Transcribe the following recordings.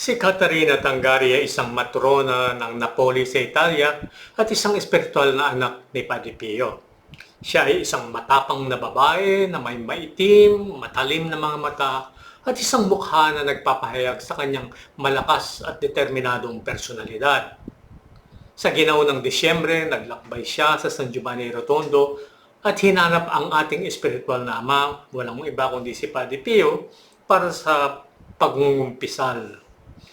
Si Caterina Tangari ay isang matrona ng Napoli sa Italia at isang espiritual na anak ni Padre Pio. Siya ay isang matapang na babae na may maitim, matalim na mga mata at isang mukha na nagpapahayag sa kanyang malakas at determinadong personalidad. Sa ginaw ng Disyembre, naglakbay siya sa San Giovanni Rotondo at hinanap ang ating espiritual na ama, walang iba kundi si Padre Pio, para sa pagngumpisal.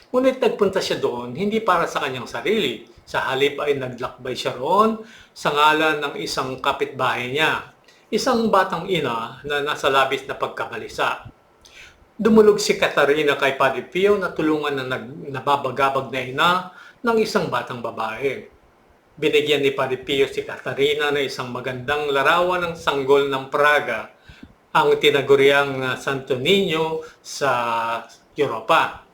Ngunit nagpunta siya doon hindi para sa kanyang sarili. Sa halip ay naglakbay siya roon sa ngalan ng isang kapitbahay niya, isang batang ina na nasa labis na pagkabalisa. Dumulog si Katarina kay Padre Pio na tulungan na nag, nababagabag na ina ng isang batang babae. Binigyan ni Padre Pio si Katarina na isang magandang larawan ng sanggol ng Praga, ang tinaguriang uh, Santo Niño sa Europa.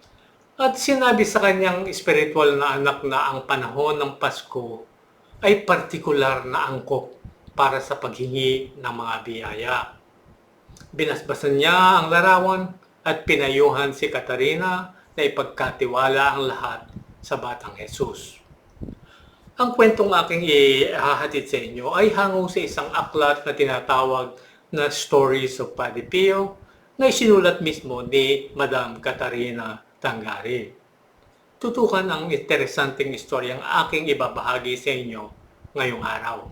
At sinabi sa kanyang spiritual na anak na ang panahon ng Pasko ay partikular na angkop para sa paghingi ng mga biyaya. Binasbasan niya ang larawan at pinayuhan si Katarina na ipagkatiwala ang lahat sa Batang Jesus. Ang kwentong aking ihahatid sa inyo ay hango sa isang aklat na tinatawag na Stories of Padre Pio na isinulat mismo ni Madam Katarina Tangari. Tutukan ang interesanting istoryang aking ibabahagi sa inyo ngayong araw.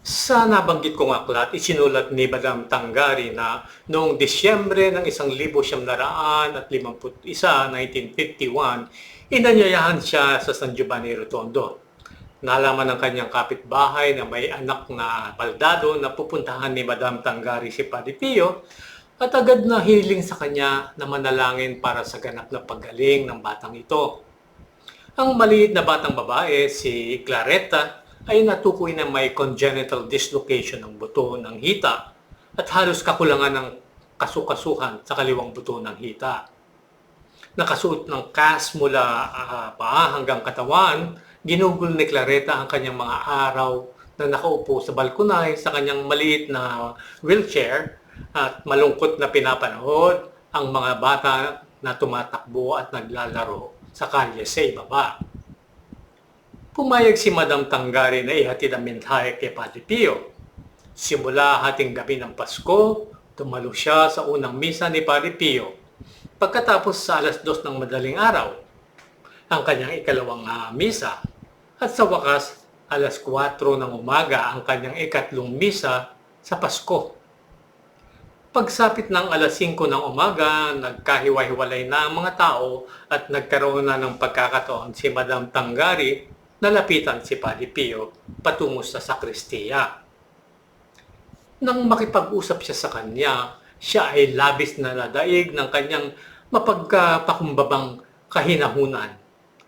Sa nabanggit kong aklat, isinulat ni Madam Tangari na noong Disyembre ng 1951, 1951, inanyayahan siya sa San Giovanni Rotondo. Nalaman ng kanyang kapitbahay na may anak na baldado na pupuntahan ni Madam Tangari si Padre Pio at agad na hiling sa kanya na manalangin para sa ganap na paggaling ng batang ito. Ang maliit na batang babae, si Claretta, ay natukoy na may congenital dislocation ng buto ng hita at halos kakulangan ng kasukasuhan sa kaliwang buto ng hita. Nakasuot ng cast mula uh, paa hanggang katawan, ginugol ni Clareta ang kanyang mga araw na nakaupo sa balkonay sa kanyang maliit na wheelchair at malungkot na pinapanood ang mga bata na tumatakbo at naglalaro sa kalye sa ibaba. Pumayag si Madam Tangari na ihatid ang mensahe kay Padre Pio. Simula hating gabi ng Pasko, tumalo siya sa unang misa ni Padre Pio. Pagkatapos sa alas dos ng madaling araw, ang kanyang ikalawang uh, misa. At sa wakas, alas 4 ng umaga ang kanyang ikatlong misa sa Pasko. Pagsapit ng alas 5 ng umaga, nagkahiwa-hiwalay na ang mga tao at nagkaroon na ng pagkakataon si Madam Tangari nalapitan si Padre Pio patungo sa sakristiya. Nang makipag-usap siya sa kanya, siya ay labis na nadaig ng kanyang mapagpakumbabang kahinahunan,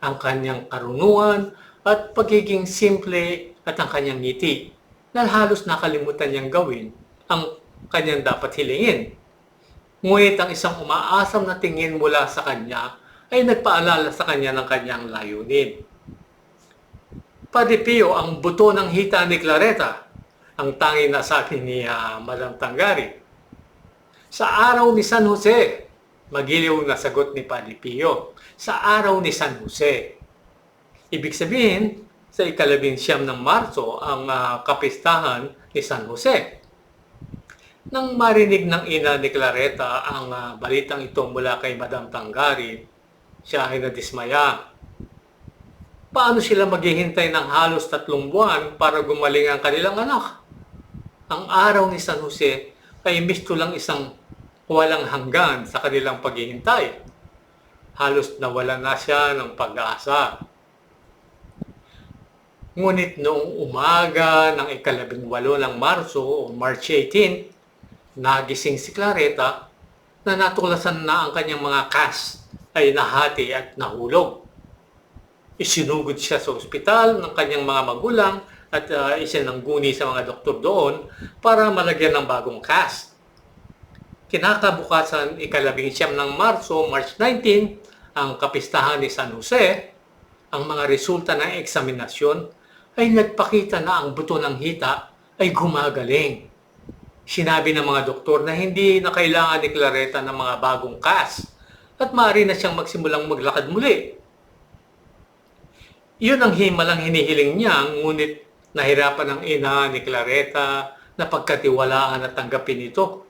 ang kanyang karunungan at pagiging simple at ang kanyang ngiti na halos nakalimutan niyang gawin ang kanyang dapat hilingin. Ngunit ang isang umaasam na tingin mula sa kanya ay nagpaalala sa kanya ng kanyang layunin. Padre Pio ang buto ng hita ni Clareta, ang tanging nasabi ni uh, Madam Tangari. Sa araw ni San Jose, magiliw na sagot ni Padre Pio. Sa araw ni San Jose. Ibig sabihin, sa ikalabing siyam ng Marso ang uh, kapistahan ni San Jose. Nang marinig ng ina ni Clareta ang uh, balitang ito mula kay Madam Tangari, siya ay nadismaya paano sila maghihintay ng halos tatlong buwan para gumaling ang kanilang anak? Ang araw ni San Jose ay misto lang isang walang hanggan sa kanilang paghihintay. Halos nawala na siya ng pag-asa. Ngunit noong umaga ng ikalabing walo ng Marso o March 18, nagising si Clareta na natuklasan na ang kanyang mga cast ay nahati at nahulog isinugod siya sa ospital ng kanyang mga magulang at uh, isinangguni sa mga doktor doon para malagyan ng bagong cast. Kinakabukasan ikalabing siyam ng Marso, March 19, ang kapistahan ni San Jose, ang mga resulta ng eksaminasyon ay nagpakita na ang buto ng hita ay gumagaling. Sinabi ng mga doktor na hindi na kailangan ni Clareta ng mga bagong cast at maaari na siyang magsimulang maglakad muli. Iyon ang himalang hinihiling niya, ngunit nahirapan ang ina ni Clareta na pagkatiwalaan at tanggapin ito.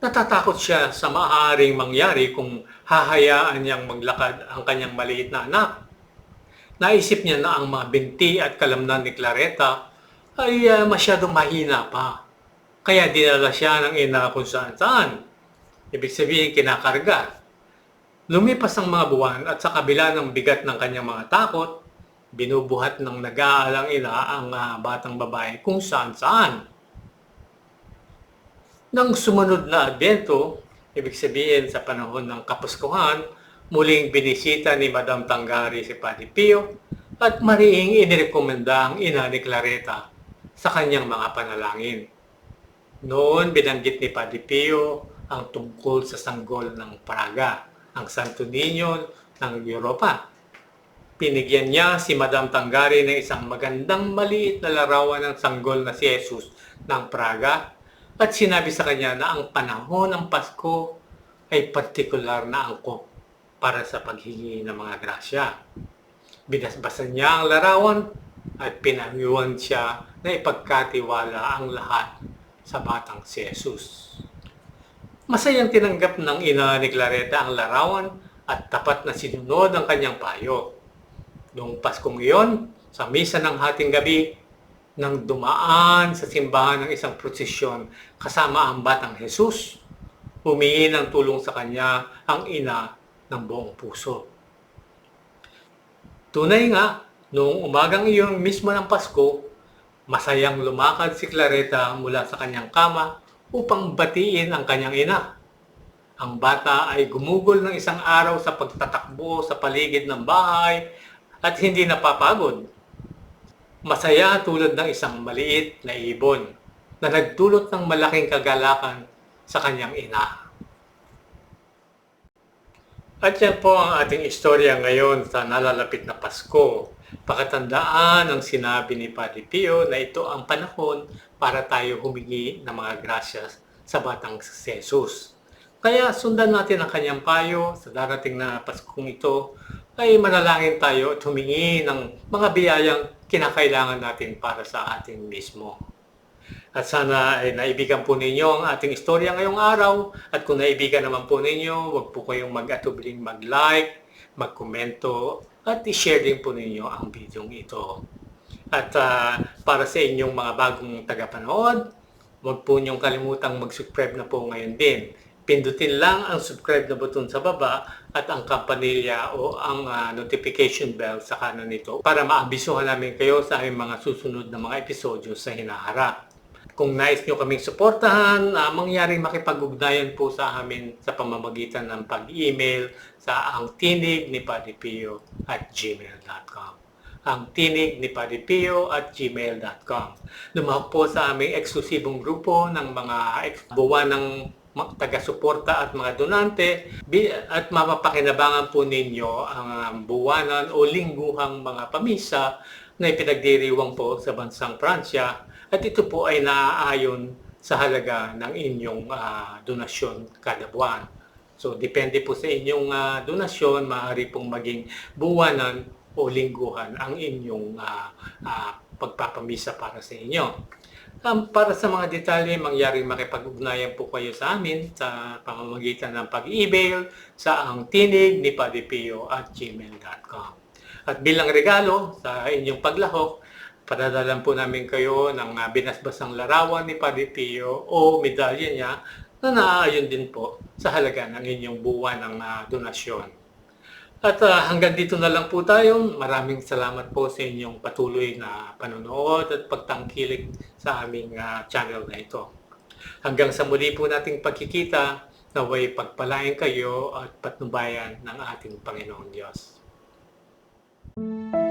Natatakot siya sa maaaring mangyari kung hahayaan niyang maglakad ang kanyang maliit na anak. Naisip niya na ang mga binti at kalamnan ni Clareta ay uh, masyadong mahina pa. Kaya dinala siya ng ina kung saan saan. Ibig sabihin kinakarga. Lumipas ang mga buwan at sa kabila ng bigat ng kanyang mga takot, binubuhat ng nag-aalang ina ang uh, batang babae kung saan saan. Nang sumunod na Adbento, ibig sabihin sa panahon ng Kapuskuhan, muling binisita ni Madam Tangari si Padre Pio at mariing inirekomenda ang ina ni Clareta sa kanyang mga panalangin. Noon binanggit ni Padre Pio ang tungkol sa sanggol ng Praga, ang Santo Niño ng Europa. Pinigyan niya si Madam Tangari ng isang magandang maliit na larawan ng sanggol na si Jesus ng Praga at sinabi sa kanya na ang panahon ng Pasko ay partikular na angkop para sa paghingi ng mga grasya. Binasbasan niya ang larawan at pinangyuan siya na ipagkatiwala ang lahat sa batang si Jesus. Masayang tinanggap ng ina ni Clareta ang larawan at tapat na sinunod ang kanyang payo. Noong Paskong iyon, sa misa ng hating gabi, nang dumaan sa simbahan ng isang prosesyon kasama ang batang Jesus, humingi ng tulong sa kanya ang ina ng buong puso. Tunay nga, noong umagang iyon mismo ng Pasko, masayang lumakad si Clareta mula sa kanyang kama upang batiin ang kanyang ina. Ang bata ay gumugol ng isang araw sa pagtatakbo sa paligid ng bahay at hindi napapagod. Masaya tulad ng isang maliit na ibon na nagdulot ng malaking kagalakan sa kanyang ina. At yan po ang ating istorya ngayon sa nalalapit na Pasko. Pakatandaan ang sinabi ni Padre Pio na ito ang panahon para tayo humingi ng mga grasya sa batang Jesus. Kaya sundan natin ang kanyang payo sa darating na Paskong ito ay manalangin tayo at humingi ng mga biyayang kinakailangan natin para sa ating mismo. At sana ay naibigan po ninyo ang ating istorya ngayong araw. At kung naibigan naman po ninyo, huwag po kayong mag-atubiling mag-like, mag-komento, at i-share din po ninyo ang video ito. At uh, para sa inyong mga bagong tagapanood, huwag po niyong kalimutang mag-subscribe na po ngayon din. Pindutin lang ang subscribe na button sa baba at ang kampanilya o ang uh, notification bell sa kanan nito para maabisuhan namin kayo sa aming mga susunod na mga episodyo sa hinaharap. Kung nais nyo kaming suportahan, uh, mangyaring makipag-ugnayan po sa amin sa pamamagitan ng pag-email sa ang tinig ni Padipio at gmail.com ang tinig ni Padipio at gmail.com. Lumahok po sa aming eksklusibong grupo ng mga buwan ng taga-suporta at mga donante. At mapapakinabangan po ninyo ang buwanan o lingguhang mga pamisa na ipinagdiriwang po sa bansang Pransya at ito po ay naaayon sa halaga ng inyong uh, donasyon kada buwan. So depende po sa inyong uh, donasyon, maaari pong maging buwanan o lingguhan ang inyong uh, uh, pagpapamisa para sa inyo. Um, para sa mga detalye, mangyaring makipag-ugnayan po kayo sa amin sa pamamagitan ng pag-email sa ang tinig ni Padipio at gmail.com. At bilang regalo sa inyong paglahok, Padadalan po namin kayo ng uh, binasbasang larawan ni Padre Pio o medalya niya na naaayon din po sa halaga ng inyong buwan ng uh, donasyon. At uh, hanggang dito na lang po tayo. Maraming salamat po sa inyong patuloy na panonood at pagtangkilik sa aming uh, channel na ito. Hanggang sa muli po nating pagkikita, naway pagpalain kayo at patnubayan ng ating Panginoong Diyos. Thank.